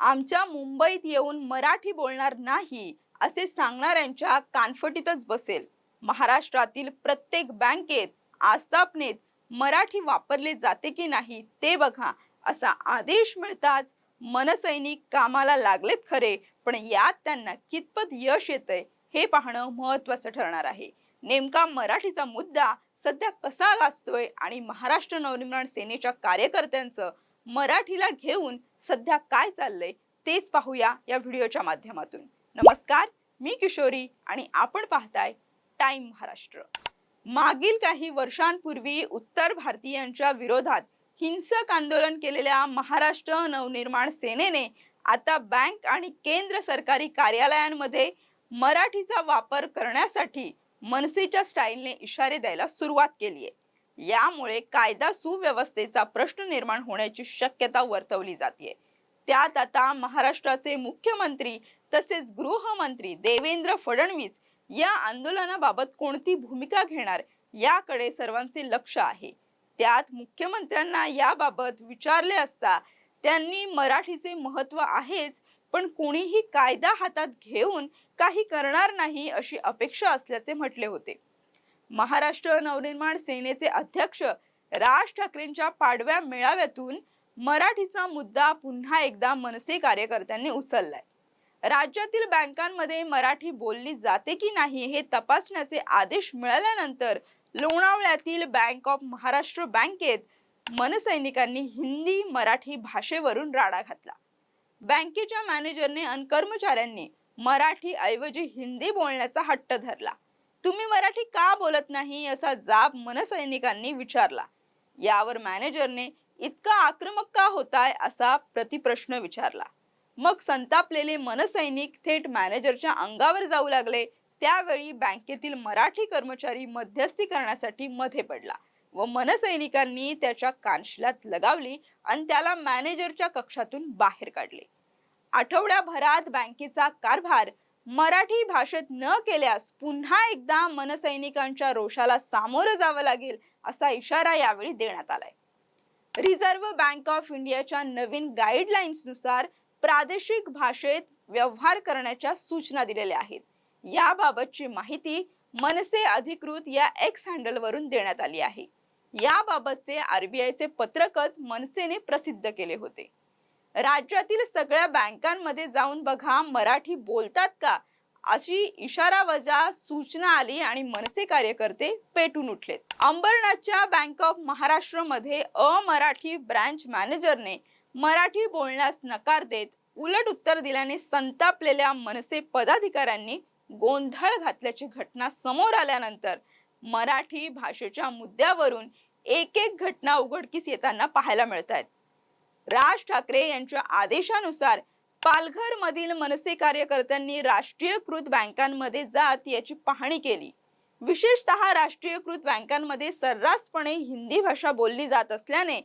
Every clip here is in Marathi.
आमच्या मुंबईत येऊन मराठी बोलणार नाही असे सांगणाऱ्यांच्या कानफटीतच बसेल. महाराष्ट्रातील प्रत्येक बँकेत आस्थापनेत मराठी वापरले जाते की नाही ते बघा असा आदेश मिळताच मनसैनिक कामाला लागलेत खरे पण यात त्यांना कितपत यश येतंय हे पाहणं महत्वाचं ठरणार आहे. नेमका मराठीचा मुद्दा सध्या कसा गाजतोय आणि महाराष्ट्र नवनिर्माण सेनेच्या कार्यकर्त्यांचं मराठीला घेऊन सध्या काय चाललंय तेच पाहूया या व्हिडिओच्या माध्यमातून. नमस्कार मी किशोरी आणि आपण पाहताय टाइम महाराष्ट्र. मागील काही वर्षांपूर्वी उत्तर भारतीयांच्या विरोधात हिंसक आंदोलन केलेल्या महाराष्ट्र नवनिर्माण सेनेने आता बँक आणि केंद्र सरकारी कार्यालयांमध्ये मराठीचा वापर करण्यासाठी मनसेच्या स्टाईलने इशारे द्यायला सुरुवात केली आहे यामुळे कायदा सुव्यवस्थेचा प्रश्न निर्माण होण्याची शक्यता वर्तवली जाते त्यात आता महाराष्ट्राचे मुख्यमंत्री तसेच गृहमंत्री देवेंद्र फडणवीस या आंदोलनाबाबत कोणती भूमिका घेणार याकडे सर्वांचे लक्ष आहे. त्यात मुख्यमंत्र्यांना याबाबत विचारले असता त्यांनी मराठीचे महत्त्व आहेच पण कोणीही कायदा हातात घेऊन काही करणार नाही अशी अपेक्षा असल्याचे म्हटले होते. महाराष्ट्र नवनिर्माण सेनेचे अध्यक्ष राज ठाकरेंच्या पाडव्या मेळाव्यातून मराठीचा मुद्दा पुन्हा एकदा मनसे कार्यकर्त्यांनी उचललाय. राज्यातील बँकांमध्ये मराठी बोलली जाते की नाही हे तपासण्याचे आदेश मिळाल्यानंतर लोणावळ्यातील बँक ऑफ महाराष्ट्र बँकेत मनसैनिकांनी हिंदी मराठी भाषेवरून राडा घातला. बँकेच्या मॅनेजरने आणि कर्मचाऱ्यांनी मराठी ऐवजी हिंदी बोलण्याचा हट्ट धरला. तुम्ही मराठी का बोलत नाही असा जाब मनसैनिकांनी विचारला. यावर मॅनेजरने इतका आक्रमक का होताय? असा प्रतिप्रश्न विचारला. मग संतापलेले मनसैनिक थेट मॅनेजरच्या अंगावर जाऊ लागले. त्यावेळी बँकेतील मराठी कर्मचारी मध्यस्थी करण्यासाठी मध्ये पडला व मनसैनिकांनी त्याच्या कानशिलात लगावली आणि त्याला मॅनेजरच्या कक्षातून बाहेर काढले. आठवड्याभरात बँकेचा कारभार मराठी भाषेत न केल्यास पुन्हा एकदा मनसैनिकांच्या रोषाला सामोरं जावं लागेल असा इशारा यावेळी देण्यात आलाय. रिझर्व्ह बँक ऑफ इंडियाच्या नवीन गाईडलाईन्सनुसार प्रादेशिक भाषेत व्यवहार करण्याच्या सूचना दिलेल्या आहेत. याबाबतची माहिती मनसे अधिकृत या एक्स हँडलवरून देण्यात आली आहे. याबाबतचे आरबीआयचे पत्रकच मनसेने प्रसिद्ध केले होते. राज्यातील सगळ्या बँकांमध्ये जाऊन बघा मराठी बोलतात का? अशी इशारावजा सूचना आली आणि मनसे कार्यकर्ते पेटून उठलेत. अंबरनाथच्या बँक ऑफ महाराष्ट्रमध्ये अमराठी ब्रँच मॅनेजरने मराठी बोलण्यास नकार देत उलट उत्तर दिल्याने संतापलेल्या मनसे पदाधिकाऱ्यांनी गोंधळ घातल्याची घटना समोर आल्यानंतर मराठी भाषेच्या मुद्द्यावरून एक एक घटना उघडकीस येताना पाहायला मिळत आहेत राज ठाकरे यांच्या आदेशानुसार पालघर मधील मनसे कार्यकर्त्यांनी राष्ट्रीयकृत बँकांमध्ये जात याची पाहणी केली. विशेषतः राष्ट्रीयकृत बँकांमध्ये सर्रासपणे हिंदी भाषा बोलली जात असल्याने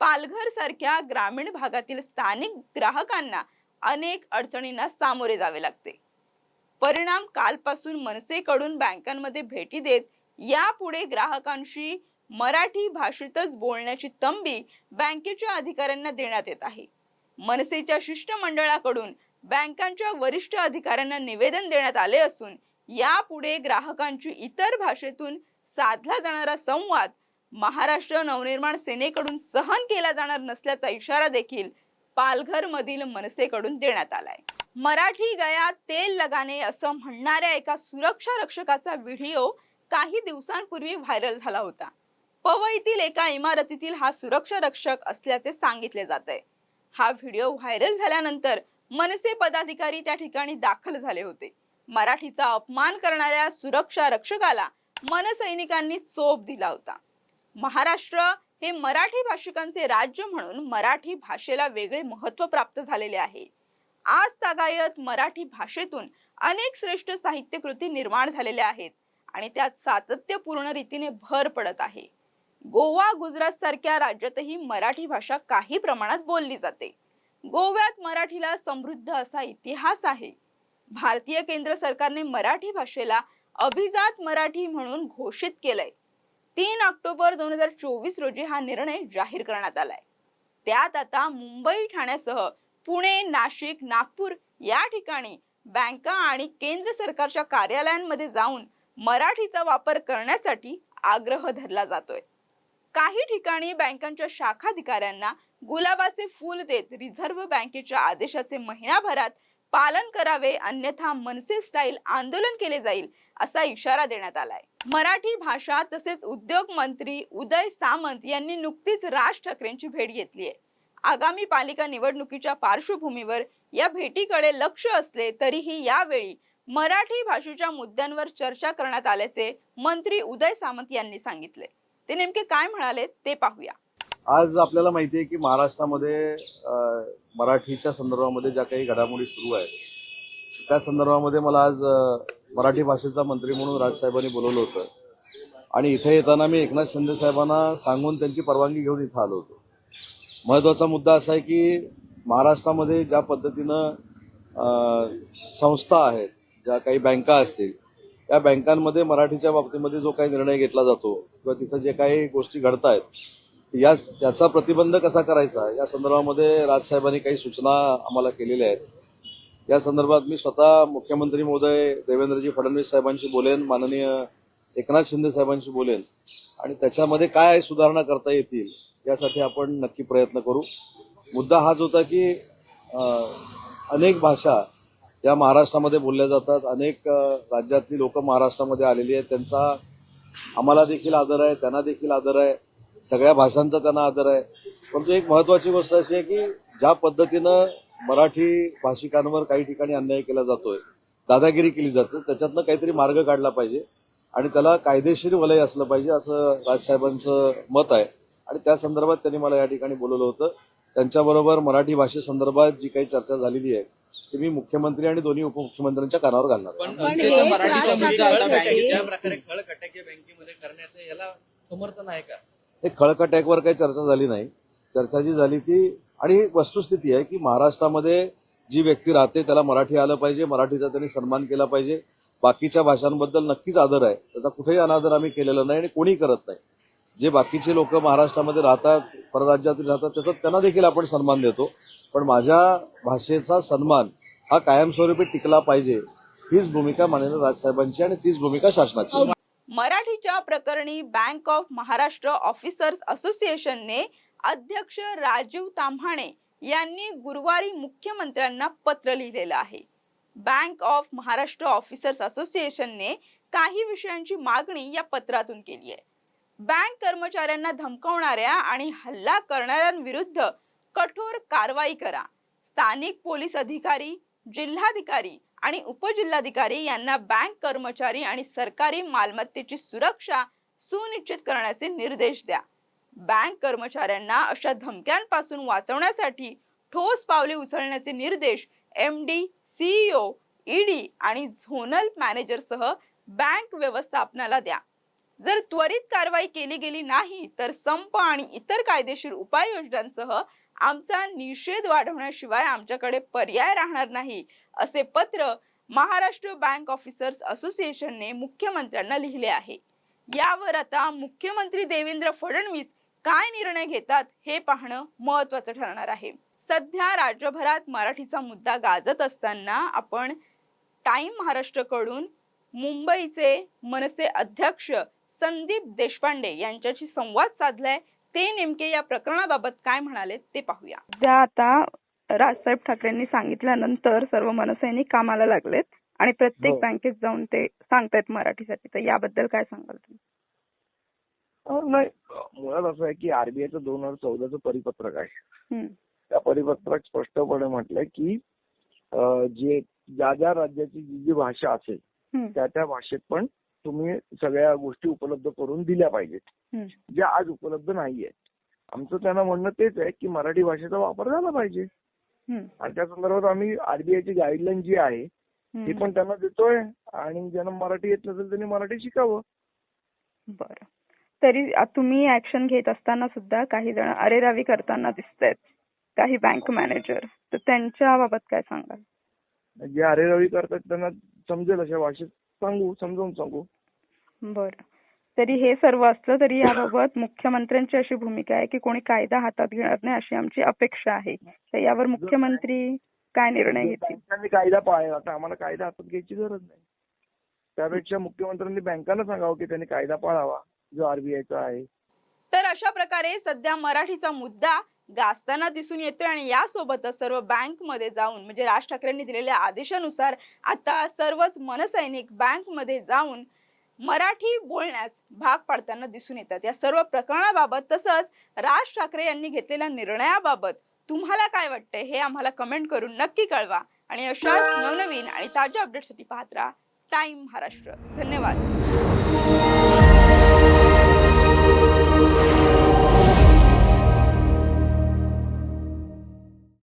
पालघर सारख्या ग्रामीण भागातील स्थानिक ग्राहकांना अनेक अडचणींना सामोरे जावे लागते. परिणाम कालपासून मनसेकडून बँकांमध्ये भेटी देत यापुढे ग्राहकांशी मराठी भाषेतच बोलण्याची तंबी बँकेच्या अधिकाऱ्यांना देण्यात येत आहे. मनसेच्या शिष्टमंडळाकडून बँकांच्या वरिष्ठ अधिकाऱ्यांना निवेदन देण्यात आले असून यापुढे ग्राहकांची इतर भाषेतून साधला जाणारा संवाद महाराष्ट्र नवनिर्माण सेनेकडून सहन केला जाणार नसल्याचा इशारा देखील पालघर मधील मनसेकडून देण्यात आलाय. मराठी गया तेल लगाने असं म्हणणाऱ्या एका सुरक्षा रक्षकाचा व्हिडिओ काही दिवसांपूर्वी व्हायरल झाला होता. पवईतील एका इमारतीतील हा सुरक्षा रक्षक असल्याचे सांगितले जात आहे हा व्हिडिओ व्हायरल झाल्यानंतर मनसे पदाधिकारी त्या ठिकाणी दाखल झाले होते. मराठीचा अपमान करणाऱ्या सुरक्षा रक्षकाला मनसैनिकांनी चोप दिला होता. महाराष्ट्र हे मराठी भाषिकांचे राज्य म्हणून मराठी भाषेला वेगळे महत्त्व प्राप्त झालेले आहे. आज तागायत मराठी भाषेतून अनेक श्रेष्ठ साहित्यकृती निर्माण झालेल्या आहेत आणि त्यात सातत्यपूर्ण रीतीने भर पडत आहे. गोवा गुजरात सारख्या राज्यातही मराठी भाषा काही प्रमाणात बोलली जाते. गोव्यात मराठीला समृद्ध असा इतिहास आहे. भारतीय केंद्र सरकारने मराठी भाषेला अभिजात मराठी म्हणून घोषित केलंय. तीन ऑक्टोबर दोन हजार चोवीस रोजी हा निर्णय जाहीर करण्यात आलाय. त्यात आता मुंबई ठाण्यासह पुणे नाशिक नागपूर या ठिकाणी बँका आणि केंद्र सरकारच्या कार्यालयांमध्ये जाऊन मराठीचा वापर करण्यासाठी आग्रह धरला जातोय. काही ठिकाणी बँकांच्या शाखाधिकाऱ्यांना गुलाबाचे फूल देत रिझर्व्ह बँकेच्या आदेशाचे महिनाभरात पालन करावे अन्यथा मनसे स्टाईल आंदोलन केले जाईल असा इशारा देण्यात आलाय. मराठी भाषा तसेच उद्योग मंत्री उदय सामंत यांनी नुकतीच राज ठाकरेंची भेट घेतली आहे. आगामी पालिका निवडणुकीच्या पार्श्वभूमीवर या भेटीकडे लक्ष असले तरीही यावेळी मराठी भाषेच्या मुद्द्यांवर चर्चा करण्यात आल्याचे मंत्री उदय सामंत यांनी सांगितले. ते नेमके काय म्हणाले ते पाहूया. आज आपल्याला माहिती आहे की महाराष्ट्रामध्ये मराठीच्या संदर्भामध्ये ज्या काही घडामोडी सुरू आहेत त्या संदर्भामध्ये मला आज मराठी भाषेचा मंत्री म्हणून राजसाहेबांनी बोलवलं होतं. आणि इथे येताना मी एकनाथ शिंदे साहेबांना सांगून त्यांची परवानगी घेऊन इथं आलो होतो. महत्त्वाचा मुद्दा असा आहे की महाराष्ट्रामध्ये ज्या पद्धतीनं संस्था आहेत ज्या काही बँका असतील त्या बँकांमध्ये मराठीच्या बाबतीमध्ये जो काही निर्णय घेतला जातो किंवा तिथं जे काही गोष्टी घडत आहेत या त्याचा प्रतिबंध कसा करायचा? या संदर्भामध्ये राजसाहेबांनी काही सूचना आम्हाला केलेल्या आहेत. या संदर्भात मी स्वतः मुख्यमंत्री महोदय देवेंद्रजी फडणवीस साहेबांशी बोलेन माननीय एकनाथ शिंदे साहेबांशी बोलेन. आणि त्याच्यामध्ये काय सुधारणा करता येतील यासाठी आपण नक्की प्रयत्न करू. मुद्दा हाच होता की अनेक भाषा या महाराष्ट्रामध्ये बोलल्या जातात. अनेक राज्यातली लोक महाराष्ट्रामध्ये आलेली आहेत. त्यांचा आम्हाला देखील आदर आहे त्यांना देखील आदर आहे सगळ्या भाषांचा त्यांना आदर आहे. परंतु एक महत्वाची गोष्ट अशी आहे की ज्या पद्धतीनं मराठी भाषिकांवर काही ठिकाणी अन्याय केला जातोय दादागिरी केली जाते त्याच्यातनं काहीतरी मार्ग काढला पाहिजे आणि त्याला कायदेशीर वलय असलं पाहिजे असं राजसाहेबांचं मत आहे. आणि त्या संदर्भात त्यांनी मला या ठिकाणी बोलवलं होतं. त्यांच्याबरोबर मराठी भाषेसंदर्भात जी काही चर्चा झालेली आहे ती मी मुख्यमंत्री आणि दोन्ही उपमुख्यमंत्र्यांच्या कानावर घालणार पण पण राज ज्या प्रकारे बँकेमध्ये करण्याचं याला समर्थन आहे का? हे खळकटॅकवर काही चर्चा झाली नाही. चर्चा जी झाली ती आणि ही वस्तुस्थिती आहे की महाराष्ट्रामध्ये जी व्यक्ती राहते त्याला मराठी आलं पाहिजे मराठीचा त्यांनी सन्मान केला पाहिजे. बाकीच्या भाषांबद्दल नक्कीच आदर आहे. त्याचा कुठेही अनादर आम्ही केलेला नाही आणि कोणी करत नाही. जे बाकीचे लोक महाराष्ट्रामध्ये राहतात परराज्यातील राहतात त्याचा त्यांना देखील आपण सन्मान देतो. पण माझ्या भाषेचा सन्मान हा कायमस्वरूपी टिकला पाहिजे हीच भूमिका माननीय राजसाहेबांची आणि तीच भूमिका शासनाची. मराठीच्या प्रकरणी बँक ऑफ महाराष्ट्र ऑफिसर्स असोसिएशनने अध्यक्ष राजीव ताम्हाणे यांनी गुरुवारी मुख्यमंत्र्यांना पत्र लिहिलेलं आहे. बँक ऑफ महाराष्ट्र ऑफिसर्स असोसिएशनने काही विषयांची मागणी या पत्रातून केली आहे. बँक कर्मचाऱ्यांना धमकावणाऱ्या आणि हल्ला करणाऱ्यांविरुद्ध कठोर कारवाई करा. स्थानिक पोलीस अधिकारी जिल्हाधिकारी आणि उपजिल्हाधिकारी यांना बँक कर्मचारी आणि सरकारी मालमत्तेची सुरक्षा सुनिश्चित करण्याचे निर्देश द्या. बँक कर्मचाऱ्यांना अशा धमक्यांपासून वाचवण्यासाठी ठोस पावले उचलण्याचे निर्देश एम डी सीईओ ईडी आणि झोनल मॅनेजरसह बँक व्यवस्थापनाला द्या. जर त्वरित कारवाई केली गेली नाही तर संप आणि इतर कायदेशीर उपाययोजनांसह आमचा निषेध वाढवण्याशिवाय आमच्याकडे पर्याय राहणार नाही असे पत्र महाराष्ट्र बँक ऑफिसर्स असोसिएशनने मुख्यमंत्र्यांना लिहिले आहे. यावर आता मुख्यमंत्री देवेंद्र फडणवीस काय निर्णय घेतात हे पाहणं महत्वाचं ठरणार आहे. सध्या राज्यभरात मराठीचा मुद्दा गाजत असताना आपण टाइम महाराष्ट्रकडून मुंबईचे मनसे अध्यक्ष संदीप देशपांडे यांच्याशी संवाद साधलाय. ते नेमके या प्रकरणाबाबत काय म्हणाले ते पाहूया. सध्या आता राजसाहेब ठाकरेंनी सांगितल्यानंतर सर्व मनसैनिक कामाला लागलेत आणि प्रत्येक हो. बँकेत जाऊन ते सांगतायत मराठीसाठी. तर याबद्दल काय सांगाल तुम्ही? नाही. मुळात असं आहे की आरबीआयचं दोन हजार चौदाचं परिपत्रक आहे. त्या परिपत्रक स्पष्टपणे म्हटलंय की जे ज्या ज्या राज्याची जी जी भाषा असेल त्या त्या भाषेत पण तुम्ही सगळ्या गोष्टी उपलब्ध करून दिल्या पाहिजेत. ज्या आज उपलब्ध नाहीये आमचं त्यांना म्हणणं तेच आहे की मराठी भाषेचा वापर झाला पाहिजे. आणि त्या संदर्भात आम्ही आरबीआयची गाईडलाईन जी आहे ती. पण त्यांना देतोय. आणि ज्यांना मराठी येत नसेल त्यांनी मराठी शिकावं. बरं. तरी तुम्ही ऍक्शन घेत असताना सुद्धा काही जण अरेरावी करताना दिसतायत. काही बँक मॅनेजर तर त्यांच्या बाबत काय सांगाल? जे अरेरावी करतात त्यांना समजेल अशा भाषेत सांगू समजावून सांगू. बरं. तरी हे सर्व असलं तरी याबाबत मुख्यमंत्र्यांची अशी भूमिका आहे की कोणी कायदा हातात घेणार नाही अशी आमची अपेक्षा आहे. तर यावर मुख्यमंत्री काय निर्णय घेतील? बँकांनी कायदा पाळला आता आम्हाला कायदा हातात घ्यायची गरज नाही. त्यापेक्षा मुख्यमंत्र्यांनी बँकांना सांगावं की त्यांनी कायदा पाळावा जो आरबीआयचा आहे. तर अशा प्रकारे सध्या मराठीचा मुद्दा गाजताना दिसून येतोय आणि यासोबतच सर्व बँकमध्ये जाऊन म्हणजे राज ठाकरेंनी दिलेल्या आदेशानुसार आता सर्वच मनसैनिक बँकमध्ये जाऊन मराठी बोलण्यास भाग पाडताना दिसून येतात. या सर्व प्रकरणाबाबत तसंच राज ठाकरे यांनी घेतलेल्या निर्णयाबाबत तुम्हाला काय वाटतंय हे आम्हाला कमेंट करून नक्की कळवा. आणि अशाच नवनवीन आणि ताज्या अपडेटसाठी पाहत राहा. टाइम महाराष्ट्र. धन्यवाद.